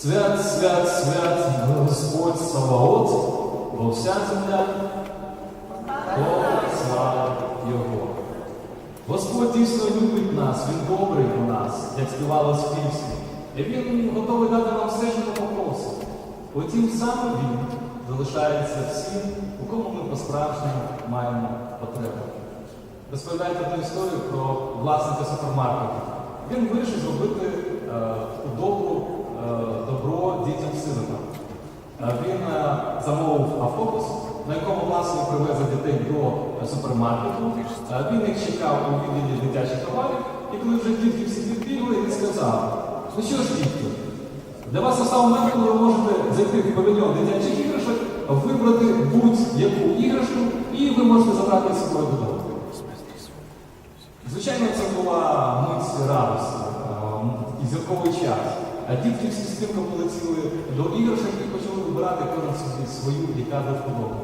Свят, свят, свят, Господь Саваот, бо вся земля, слава Його. Господь дійсно любить нас, Він добрий у нас, як співало з пісні. І Він готовий дати нам все, що ми попросимо. Потім саме Він залишається всім, у кому ми по-справжньому маємо потребу. Розповідають одну історію про власника супермаркету. Він вирішив зробити е, добру, е, добро дітям-сиротам. Е, Він е, замовив автобус, на якому власне привезе дітей до е, супермаркету. Е, Він їх чекав у відділі дитячих товарів, і коли вже дітки всі відбігли, він сказав: ну що ж, дітки, для вас настав момент, коли ви можете зайти в павільйон дитячих іграшок, вибрати будь-яку іграшку, і ви можете забрати собою додому. Звичайно, це була мить радості і зірковий час. А дітки всі стрімко полетіли до іграшок і почали вибирати кожен собі свою, яка до вподоби.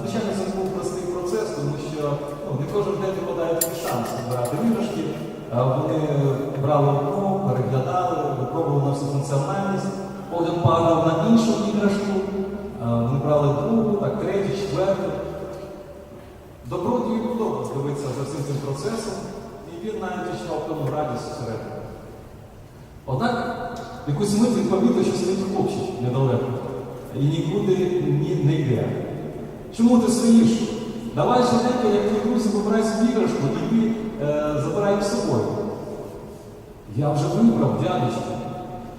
Звичайно, це був простий процес, тому що ну, не кожен день випадає такий шанс вибирати іграшки. Вони брали одну, переглядали, випробували на всю функціональність, потім падав на іншу іграшку, вони брали другу, так, третю, четверту. Добродію подобалось дивитися за всім цим процесом, і він навіть відчував певну радість всередині. Однак, якусь мить помітив, що стоїть хлопчик недалеко і нікуди ні- не йде. Чому ти стоїш? Давай швиденько, як твої друзі, вибирай собі іграшку, і ти е, забирай з собою. Я вже вибрав, дядечко.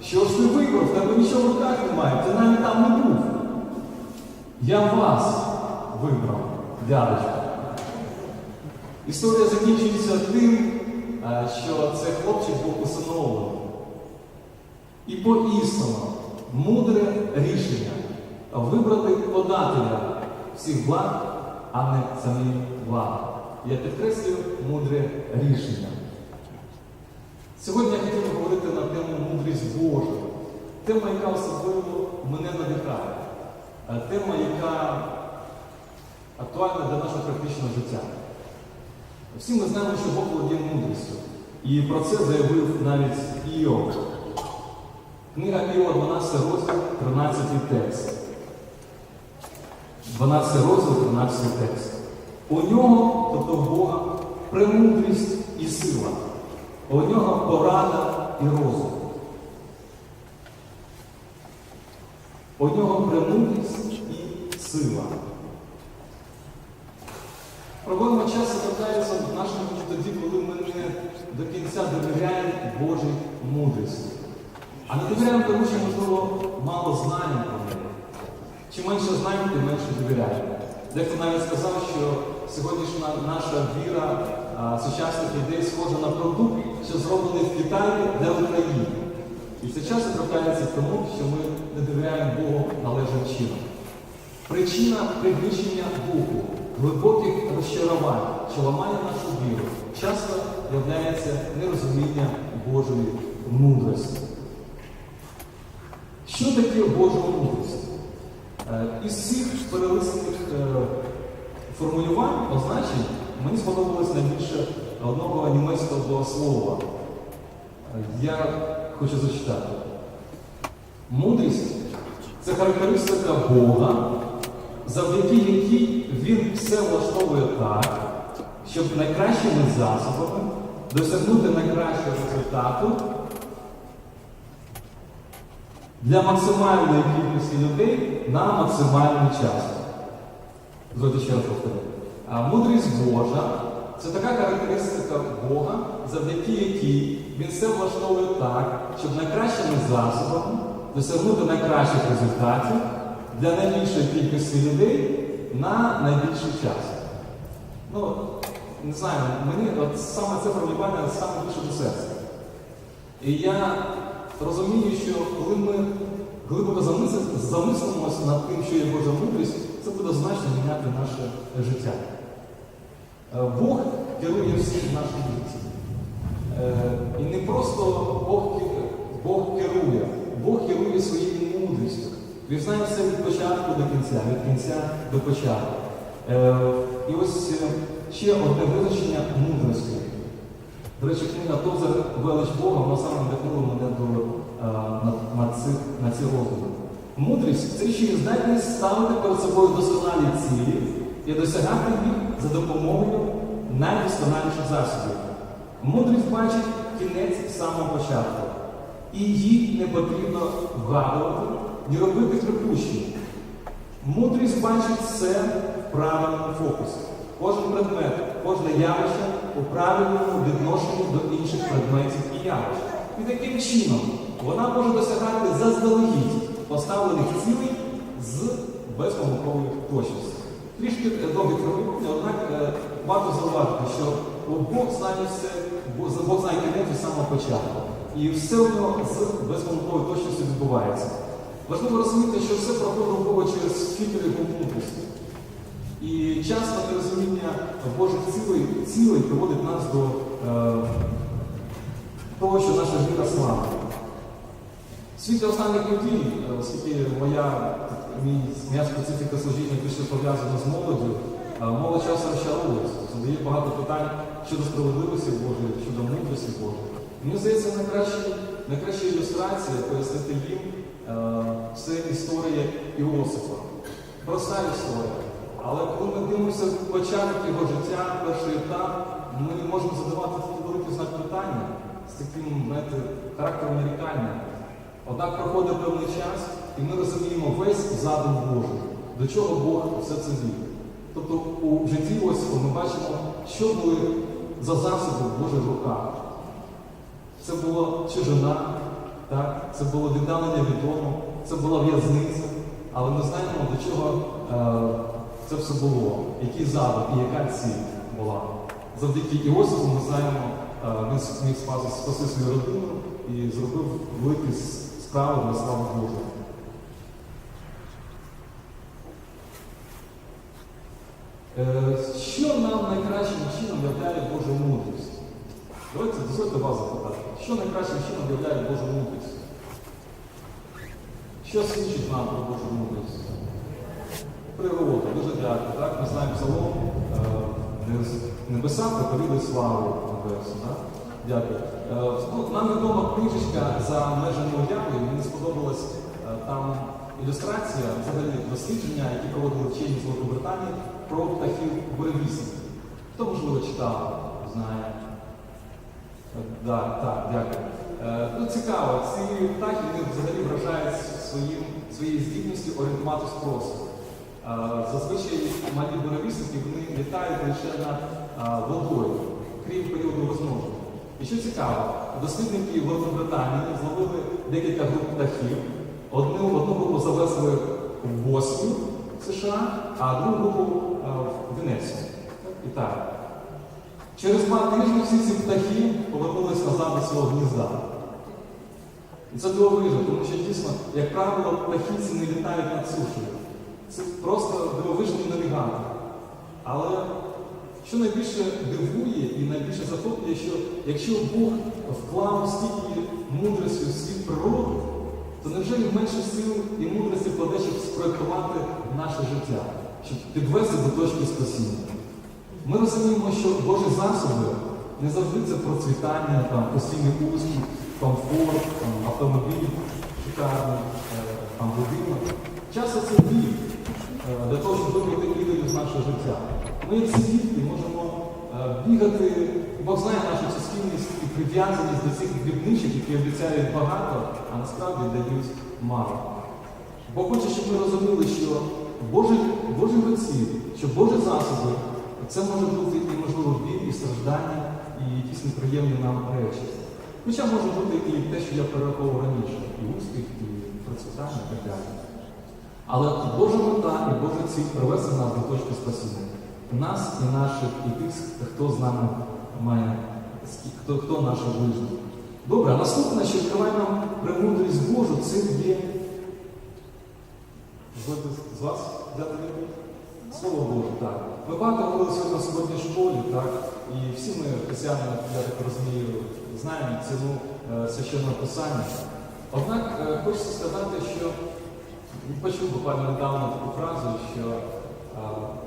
Що ж ти вибрав? Тебе нічого в руках немає, ти навіть там не був. Я вас вибрав, дядечко. Історія закінчується тим, е, що цей хлопчик був усиновлений. І поістину мудре рішення вибрати подателя всіх благ, а не самі блага. Я підкреслюю мудре рішення. Сьогодні я хотів би говорити на тему мудрість Божа. Тема, яка особливо мене надихає. Е, Тема, яка актуальна для нашого практичного життя. Всі ми знаємо, що Бог володіє мудрістю. І про це заявив навіть Іов. Книга Іова, 12 розділ, 13 текст. 12 розділ, 13 текст. У нього, тобто в Бога, премудрість і сила. У нього порада і розум. У нього премудрість і сила. Проблема часу трапляється в нашому тоді, коли ми не до кінця довіряємо Божій мудрості. А не довіряємо тому, що, можливо, мало знаємо про неї. Чим менше знаємо, тим менше довіряємо. Дехто навіть сказав, що сьогоднішня наша віра а, сучасних людей схожа на продукт, що зроблений в Китаї для України. І це часто трапляється тому, що ми не довіряємо Богу належним чином. Причина пригнічення духу, глибоких розчарувань, що ламає нашу віру, часто являється нерозуміння Божої мудрості. Що таке Божа мудрість? Е, Із всіх перелисних е, формулювань, означень, мені сподобалось найбільше одного німецького слова. Е, Я хочу зачитати. Мудрість це характеристика Бога, завдяки якій Він все влаштовує так, щоб найкращими засобами досягнути найкращого результату для максимальної кількості людей на максимальний час. Дозвольте ще раз повторю. Мудрість Божа це така характеристика Бога, завдяки якій Він все влаштовує так, щоб найкращими засобами досягнути найкращих результатів для найбільшої кількості людей на найбільший час. Ну, не знаю, мені от саме це формулювання саме більше до серця. І я розумію, що коли ми глибоко замислимося над тим, що є Божа мудрість, це буде значно міняти наше життя. Е, Бог керує всім нашим життям. Е, І не просто Бог, ке- Бог керує, Бог керує своєю мудрістю. Він знає все від початку до кінця, від кінця до початку. Е, І ось ще одне визначення мудрості. До речі, книга Тозер велич Бога, вона саме надихнула мене до, е, на, на, ці, на ці роздуми. Мудрість це ще й здатність ставити перед собою досконалі цілі і досягати їх за допомогою найдосконаліших засобів. Мудрість бачить кінець з самого початку. І їй не потрібно вгадувати, ні робити припущень. Мудрість бачить все в правильному фокусі. Кожен предмет, кожне явище у правильному відношенні до інших предметів і явищ. І таким чином вона може досягати заздалегідь поставлених цілей з безпомилковою точністю. Трішки довгий промовлення, однак е, варто зауважити, що Бог знає все, Бог- знає кінець з самого початку. І все нього з безпомилковою точністю відбувається. Важливо розуміти, що все проходить через фільтри мудрості. І часто нерозуміння Божих цілей, цілей приводить нас до е, того, що наша віра слабка. В світі останніх подій, е, оскільки моя, моя специфіка служіння більше пов'язана з молоддю, е, молодь часто розчаровується, задає багато питань щодо справедливості Божої, щодо мудрості Божої. Мені здається, найкраща ілюстрація пояснити їм е, це історія Іосифа. Проста історія. Але коли ми дивимося початок його життя, перший етап, ми можемо задавати такий великий знак питання з таким знаєте, характером нарікання. Однак проходить певний час, і ми розуміємо весь задум Божий, до чого Бог все це вів. Тобто у житті Осіпа ми бачимо, що були за засоби в Божих руках. Це була чужина, так? це було віддалення від дому, це була в'язниця. Але ми знаємо, до чого е, це все було, який задум і яка ціль була. Завдяки Іосифу ми знаємо, е, він зміг спасти свою родину і зробив великі справи для слави Божої. Е, Що нам найкращим чином являє Божа мудрість? Давайте дозвольте вас запитати. Що найкращим чином являє Божа мудрість? Що свідчить нам про Божу мудрість? Природа, дуже дякую. Так? Ми знаємо псалом, е, небеса проповідують славу небесу. Так? Дякую. Е, ну, нам відома книжечка за межами уяви, мені сподобалась е, там ілюстрація, взагалі дослідження, які проводили вчені з Великобританії про птахів буревісників. Хто, можливо, читав, знає. Так, так, дякую. Ну, цікаво, ці птахи вони взагалі вражають своїм, своєю здібністю орієнтуватись просто. Зазвичай малі буревісники вони літають лише над водою, крім періоду розмноження. І що цікаво, дослідники Великобританії зловили декілька груп птахів. Одну, групу завезли в Боснію, США, а другу в Венецію, Італію. Через два тижні всі ці птахи повернулись назад до свого гнізда. І це дивовижно, тому що дійсно, як правило, птахи ці не літають над сушею. Просто дивовижний навігатор. Але що найбільше дивує і найбільше захоплює, що якщо Бог вклав стільки мудрості в світ природу, то невже він менше сил і мудрості вкладе, щоб спроектувати наше життя, щоб підвести до точки спасіння? Ми розуміємо, що Божі засоби не завжди це процвітання, там, постійний успіх, комфорт, автомобіль, шикарний, е, будинок. Часто це біль для того, щоб вибрати ідолів з нашого життя. Ми, як дітки, можемо е, бігати, Бог знає нашу суспільність і прив'язаність до цих дрібничок, які обіцяють багато, а насправді дають мало. Бо хоче, щоб ми розуміли, що Божі, Божі руці, що Божі засоби, це може бути і можливо біль, і страждання, і якісь неприємні нам речі. Хоча може бути і те, що я перераховував раніше, і успіх, і процвітання, і так далі. Але Божа мета і Божа ціль привести нас до точки спасіння. Нас і наших, і тих, хто з нами має, хто, хто наша ближня. Добре, наступне, що відкриває нам премудрість Божу, це є з вас взяти? Слово Боже, так. Ми багато говорили сьогодні на суботній школі, так, і всі ми, християни, я так розумію, знаємо ціну е, священного писання. Однак е, хочеться сказати, що почув буквально недавно таку фразу, що е,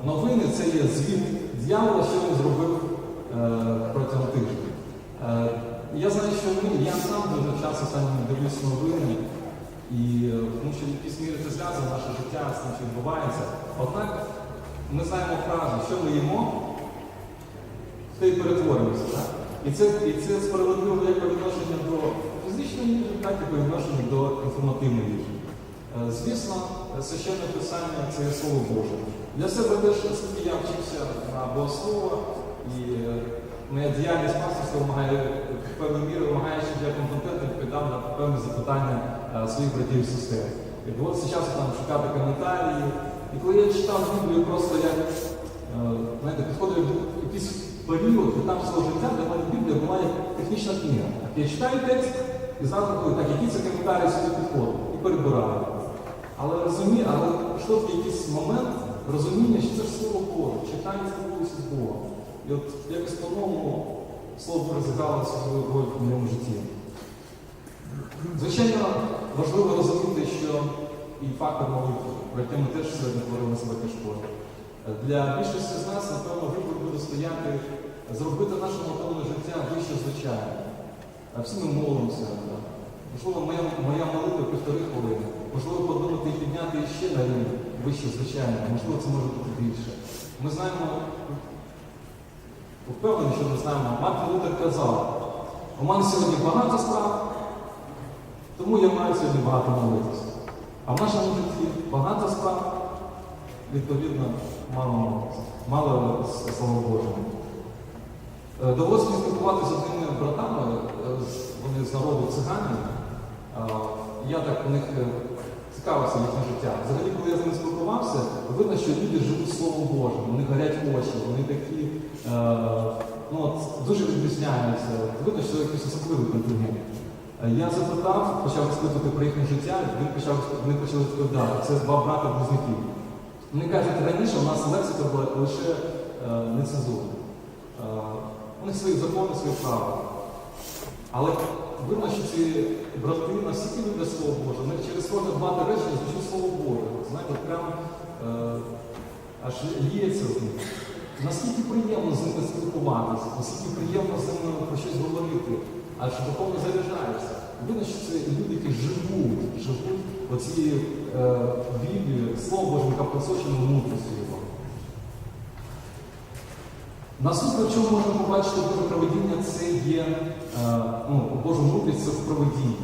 новини це є звіт дьявола, що він зробив е, протягом тижня. Е, Я знаю, що ми, я сам дуже часто останнім дивлюсь новини, і тому що в якійсь мірі це зв'язано наше життя з тим, що відбувається. Однак ми знаємо фразу, що ми їмо, те й перетворюємося. І це, і це справедливо як по відношенню до фізичної їжі, так і по відношенню до інформативної їжі. Е, Звісно, священне писання це слово Боже. Для себе теж, я вчився на богослова, і е, моя діяльність пасторська вимагає в певній мірі вимагає, щоб я компетентно відповідав на певні запитання е, своїх братів і сестер. І доводиться часто там шукати коментарі. І коли я читав Біблію, просто я е, знаєте, підходив якийсь період там свого життя, в мене Біблія була як технічна книга. Я читаю текст і зразу кажу, так, які це коментарі сюди підходять, і перебираю. Але розумію, але прийшло в якийсь момент розуміння, що це ж слово Боже, читання спілкуюся з Богом. І от якось по-новому слово Боже свою роль в моєму житті. Звичайно, важливо розуміти, що і фактор молитви, про яке ми теж сьогодні говорили на школі. Для більшості з нас, напевно, вибір буде стояти, зробити наше молитовне життя вище звичайно. Всі ми молимося. Можливо, моя, моя молитва півтори хвилини. Можливо, подумати і підняти ще на рівень вище звичайно. Можливо, це може бути більше. Ми знаємо, впевнені, що ми знаємо, Мартин Лютер казав, у мене сьогодні багато справ, тому я маю сьогодні багато молитися. А в нашому житті багато справ, відповідно, мало. Мало слава Божого. Е, Довелося спілкуватися з одними братами, е, вони з народу циганів. Я так у них е, цікавився їхнє життя. Взагалі, коли я з ними спілкувався, видно, що люди живуть Словом Божим, вони горять очі, вони такі е, ну, дуже відрізняються. Видно, що це якийсь особливий контингент. Е, Я запитав, почав розпитувати про їхнє життя, він почав, вони почали відповідати. Це два брата близнюків. Вони кажуть, раніше у нас лексика була лише нецензурна. У них свої закони, свої права. Але ці брати настільки люблять Слово Боже, в через кожне два речення звучить Слово Боже. Знаєте, прям е, аж ліється з них. Наскільки приємно з ними спілкуватися, наскільки приємно з ними про щось говорити, аж духовно заряджаєшся. Видно, що це люди, які живуть, живуть оцією е, Біблією, Слово Боже, яка просочена мудрістю його. Наступне, в чому можна побачити Боже проведіння, це є ну, Божу мудрість це в проведінні.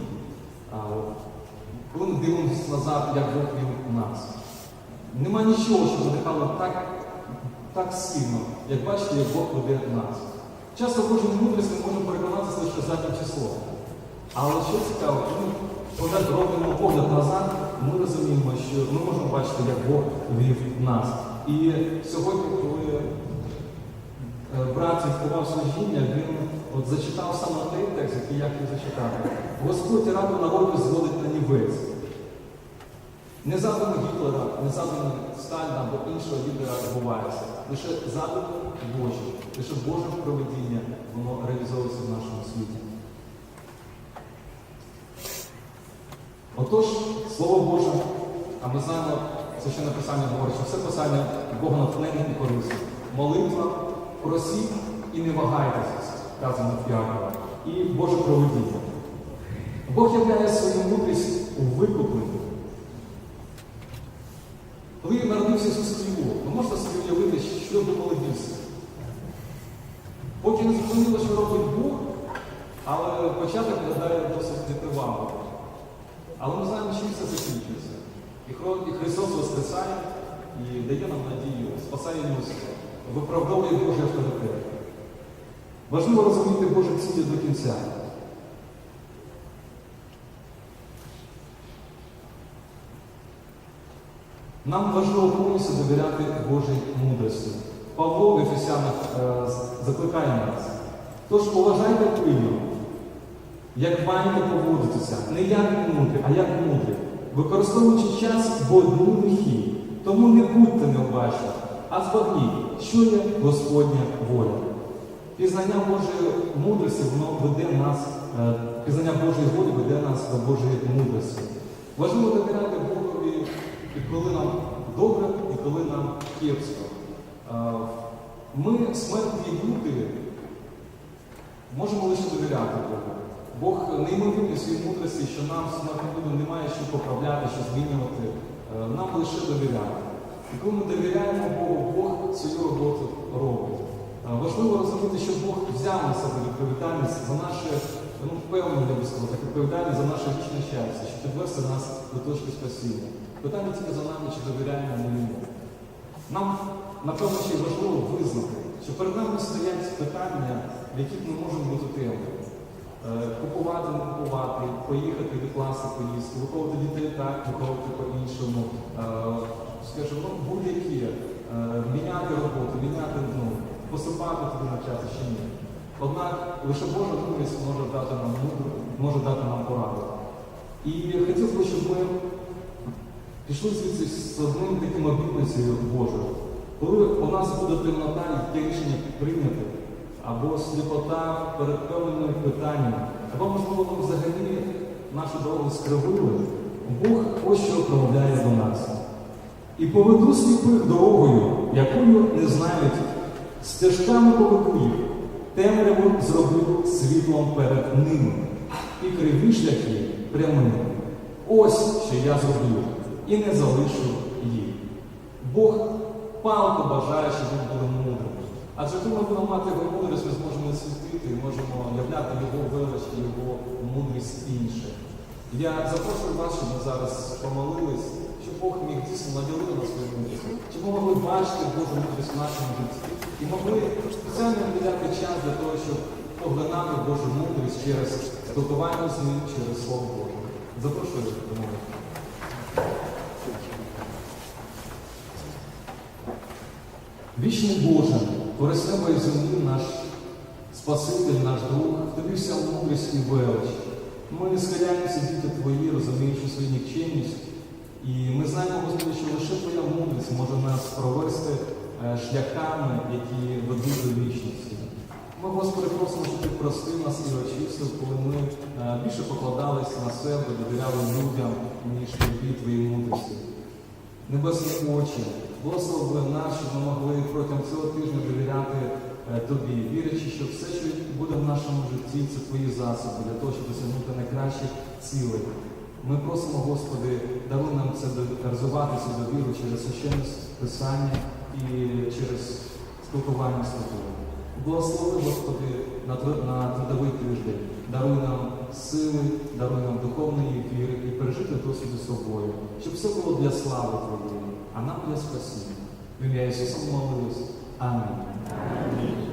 Коли ми дивимося назад, як Бог вів нас, нема нічого, що надихало так, так сильно, як бачите, як Бог веде нас. Часто в Божій мудрості ми можемо переконатися лише заднім числом. Але що цікаво, коли ми робимо погляд назад, ми розуміємо, що ми можемо бачити, як Бог вів нас. І сьогодні, коли е, брат відкривав служіння, він от зачитав саме той текст, який я хотів зачитати. Господь раду народу зводить на нівець. Не задум Гітлера, не задум Сталіна або іншого лідера відбувається. Лише задум Божий, лише Боже проведіння, воно реалізовується в нашому світі. Отож, Слово Боже, а ми знаємо, священне писання говорить, що все писання Бога натхнення і корисне. Молитва, просіть і не вагайтеся, сказано в Якова. І Боже проведіння. Бог являє свою мудрість у викупленні. Коли народився Ісус Христос, ви можете собі уявити, що думали біси? Поки не зрозуміло, що робить Бог, але початок виглядає досить нетривало. Але ми знаємо, чим все закінчується. І Христос воскресає і дає нам надію, спасає людство, виправдовує Божий авторитет. Важливо розуміти Божі цілі до кінця. Нам важливо повністю довіряти Божій мудрості. Павло в Ефесянах е, закликає нас. Тож поважайте пильно, як маєте поводитися, не як мудрі, а як мудрі, використовуючи час, бо дні лихі. Тому не будьте необачні, а збагніть, що є Господня воля. Пізнання Божої мудрості, воно веде нас, е, пізнання Божої волі веде нас до Божої мудрості. Важливо довіряти Богові і коли нам добре, і коли нам кепсько. Е, Ми смертні люди, можемо лише довіряти Богу. Бог неймовірний своїй мудрості, що нам смертним людям немає що поправляти, що змінювати. Е, Нам лише довіряти. І коли ми довіряємо Богу, Бог свою роботу робить. Е, Важливо розуміти, що Бог взяв на себе відповідальність за наше, ну, впевнений, я би сказав, так, відповідальність за наше вічне щастя, щоб підвести нас до точки спасіння. Питання тільки за нами, чи довіряємо ми йому. Нам, напевно, ще важливо визнати, що перед нами стоять питання, в яких ми можемо бути темними. Е, Купувати, не купувати, поїхати, відкласти поїздку, виховувати дітей так, виховувати по-іншому. Скажімо, ну, будь-які, е, міняти роботу, міняти, ну, посипати туди навчати чи ні. Однак лише Божа мудрість може дати нам може дати нам пораду. І хотів би, щоб ми пішли звідси з одним таким обітницею Божою. Коли у нас буде темнота і рішення прийняти, або сліпота перед певними питаннями, або, можливо, взагалі нашу дорогу скривили, Бог ось що промовляє до нас. І поведу сліпих дорогою, якою не знають, стежками поведу їх, темряву зроблю світлом перед ними, і криві шляхи прямими. Ось що я зроблю, і не залишу їх. Бог палко бажає, щоб він був мудрим. Адже коли ми будемо мати його мудрість, ми зможемо світити можемо являти його велич його мудрість інше. Я запрошую вас, щоб ми зараз помолились, щоб Бог міг дійсно наділити нас мудрістю, щоб ми могли бачити Божу мудрість в нашому житті. І могли спеціально виділяти час для того, щоб поглинати Божу мудрість через спілкування з ним, через Слово Боже. Запрошую до молитви. Вічний Боже, творець неба землі, наш Спаситель, наш друг, тобі вся мудрість і велич. Ми не схиляємося діти Твої, розуміючи свою нікчемність. І ми знаємо, Господи, що лише Твоя мудрість може нас провести е, шляхами, які ведуть до вічності. Ми, Господи, просимо, щоб Ти простив нас і очистив, коли ми е, більше покладались на себе, довіряли людям, ніж тобі Твоїй мудрості. Небесні очі, благослови нас, щоб ми могли протягом цього тижня довіряти е, Тобі, вірячи, що все, що буде в нашому житті, це Твої засоби для того, щоб досягнути найкращих цілей. Ми просимо, Господи, даруй нам це до- розвиватися довіру через священне писання і через спілкування з Тобою. Благослови, Господи, на, тв- на трудовий тиждень. Даруй нам сили, даруй нам духовної віри і пережити досвід з собою, щоб все було для слави Твоєї, а нам для спасіння. В ім'я Ісуса молились. Амінь.